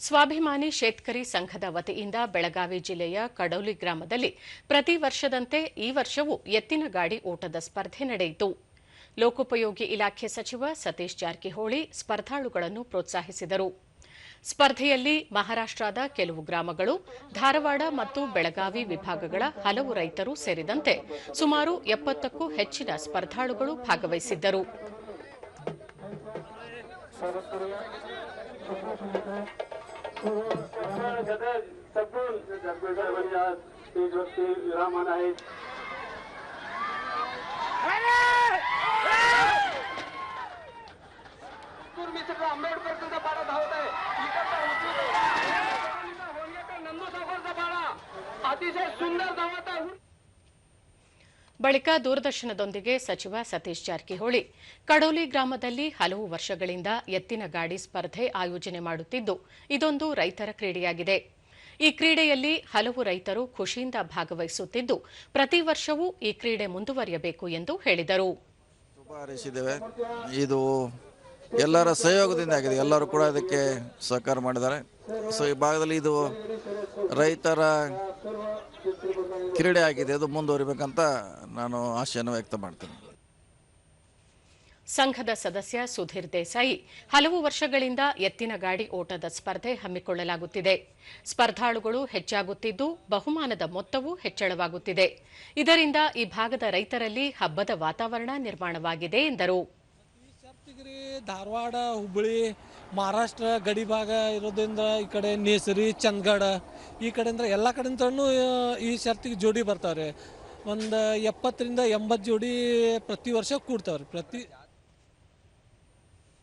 ಸ್ವಾಭಿಮಾನಿ ಶೇತ್ಕರಿ ಸಂಘದ ವತಿಯಿಂದ ಬೆಳಗಾವಿ ಜಿಲ್ಲೆಯ ಕಡೌಲಿ ಗ್ರಾಮದಲ್ಲಿ ಪ್ರತಿ ವರ್ಷದಂತೆ ಈ ವರ್ಷವೂ ಎತ್ತಿನ ಗಾಡಿ ಓಟದ ಸ್ಪರ್ಧೆ ನಡೆಯಿತು. ಲೋಕೋಪಯೋಗಿ ಇಲಾಖೆ ಸಚಿವ ಸತೀಶ್ ಜಾರಕಿಹೊಳಿ ಸ್ಪರ್ಧಾಳುಗಳನ್ನು ಪ್ರೋತ್ಸಾಹಿಸಿದರು. ಸ್ಪರ್ಧೆಯಲ್ಲಿ ಮಹಾರಾಷ್ಟದ ಕೆಲವು ಗ್ರಾಮಗಳು, ಧಾರವಾಡ ಮತ್ತು ಬೆಳಗಾವಿ ವಿಭಾಗಗಳ ಹಲವು ರೈತರು ಸೇರಿದಂತೆ ಸುಮಾರು ಎಪ್ಪತ್ತಕ್ಕೂ ಹೆಚ್ಚಿನ ಸ್ಪರ್ಧಾಳುಗಳು ಭಾಗವಹಿಸಿದ್ದರು. सगळं म्हणजे आज तेजवरती विरामान आहे मी सगळं आंबेडकर सुद्धा पाडा धावत आहे इकडचा उजवीचा होलिका नंदू सागरचा पाडा अतिशय सुंदर धावत आहे ಬಳಿಕ ದೂರದರ್ಶನದೊಂದಿಗೆ ಸಚಿವ ಸತೀಶ್ ಜಾರಕಿಹೊಳಿ ಕಡೋಲಿ ಗ್ರಾಮದಲ್ಲಿ ಹಲವು ವರ್ಷಗಳಿಂದ ಎತ್ತಿನ ಗಾಡಿ ಸ್ಪರ್ಧೆ ಆಯೋಜನೆ ಮಾಡುತ್ತಿದ್ದು ಇದೊಂದು ರೈತರ ಕ್ರೀಡೆಯಾಗಿದೆ ಈ ಕ್ರೀಡೆಯಲ್ಲಿ ಹಲವು ರೈತರು ಖುಷಿಯಿಂದ ಭಾಗವಹಿಸುತ್ತಿದ್ದು, ಪ್ರತಿ ವರ್ಷವೂ ಈ ಕ್ರೀಡೆ ಮುಂದುವರಿಯಬೇಕು ಎಂದು ಹೇಳಿದರು. ಇದು ಎಲ್ಲರ ಸಹಯೋಗದಿಂದ ಆಗಿದೆ. ಎಲ್ಲರೂ ಕೂಡ ಅದಕ್ಕೆ ಸಹಕಾರ ಮಾಡಿದ್ದಾರೆ. ಸೊ ಈ ಭಾಗದಲ್ಲಿ ಇದು ರೈತರ ಕ್ರೀಡೆ ಆಗಿದೆ. ಅದು ಮುಂದುವರಿಬೇಕಂತ ನಾನು ಆಶೆಯನ್ನು ವ್ಯಕ್ತ ಮಾಡ್ತೇನೆ. ಸಂಘದ ಸದಸ್ಯ ಸುಧೀರ್ ದೇಸಾಯಿ, ಹಲವು ವರ್ಷಗಳಿಂದ ಎತ್ತಿನ ಗಾಡಿ ಓಟದ ಸ್ಪರ್ಧೆ ಹಮ್ಮಿಕೊಳ್ಳಲಾಗುತ್ತಿದೆ. ಸ್ಪರ್ಧಾಳುಗಳು ಹೆಚ್ಚಾಗುತ್ತಿದ್ದು, ಬಹುಮಾನದ ಮೊತ್ತವೂ ಹೆಚ್ಚಳವಾಗುತ್ತಿದೆ. ಇದರಿಂದ ಈ ಭಾಗದ ರೈತರಲ್ಲಿ ಹಬ್ಬದ ವಾತಾವರಣ ನಿರ್ಮಾಣವಾಗಿದೆ ಎಂದರು. ಧಾರವಾಡ, ಹುಬ್ಬಳ್ಳಿ, ಮಹಾರಾಷ್ಟ್ರ, ಗಡಿ ಭಾಗ ಇರೋದ್ರಿಂದ ಈ ಕಡೆ ನೇಸರಿ, ಚಂದಗಡ, ಈ ಕಡೆಯಿಂದ ಎಲ್ಲ ಕಡೆಯಿಂದ ಈ ಶರ್ತಿಗೆ ಜೋಡಿ ಬರ್ತಾವ್ರೆ. ಒಂದು ಎಪ್ಪತ್ತರಿಂದ ಎಂಬತ್ತು ಜೋಡಿ ಪ್ರತಿ ವರ್ಷ ಕೂಡ್ತಾವ್ರಿ. ಪ್ರತಿ